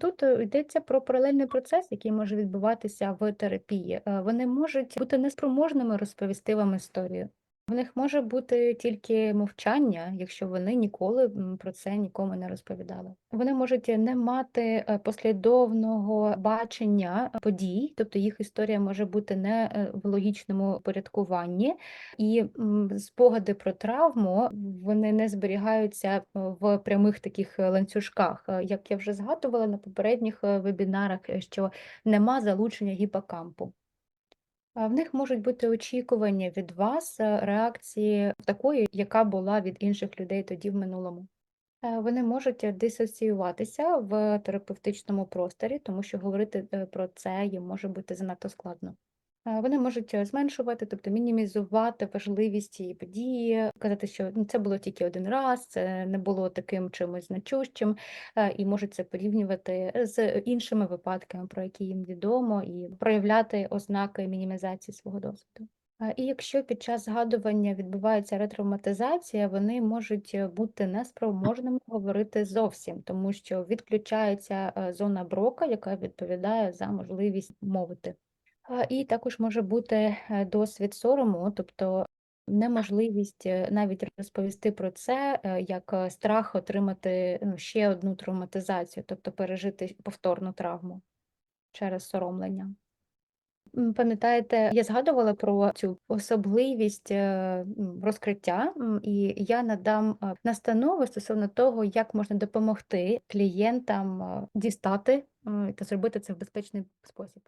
Тут е, йдеться про паралельний процес, який може відбуватися в терапії. Е, Вони можуть бути неспроможними розповісти вам історію. В них може бути тільки мовчання, якщо вони ніколи про це нікому не розповідали. Вони можуть не мати е, послідовного бачення подій, тобто їх історія може бути не е, в логічному порядкуванні, і спогади про травму вони не зберігаються е, в прямих таких е, ланцюжках. Е, Як я вже згадувала на попередніх е, вебінарах, е, що нема залучення гіпокампу. В них можуть бути очікування від вас е, реакції такої, яка була від інших людей тоді в минулому. Е, Вони можуть е, дисоціюватися в терапевтичному просторі, тому що говорити про це їм може бути занадто складно. Е, Вони можуть е, зменшувати, тобто мінімізувати важливість цієї події, казати, що ну, це було тільки один раз, це не було таким чимось значущим, е, і можуть це порівнювати з іншими випадками, про які їм відомо, і проявляти ознаки мінімізації свого досвіду. І якщо під час згадування відбувається ретравматизація, вони можуть бути неспроможними говорити зовсім, тому що відключається зона брока, яка відповідає за можливість мовити. І також може бути е, досвід сорому, тобто неможливість е, навіть розповісти про це, е, як страх отримати ну, ще одну травматизацію, тобто пережити повторну травму через соромлення. Пам'ятаєте, я згадувала про цю особливість розкриття, і я надам настанови стосовно того, як можна допомогти клієнтам дістати та зробити це в безпечний спосіб.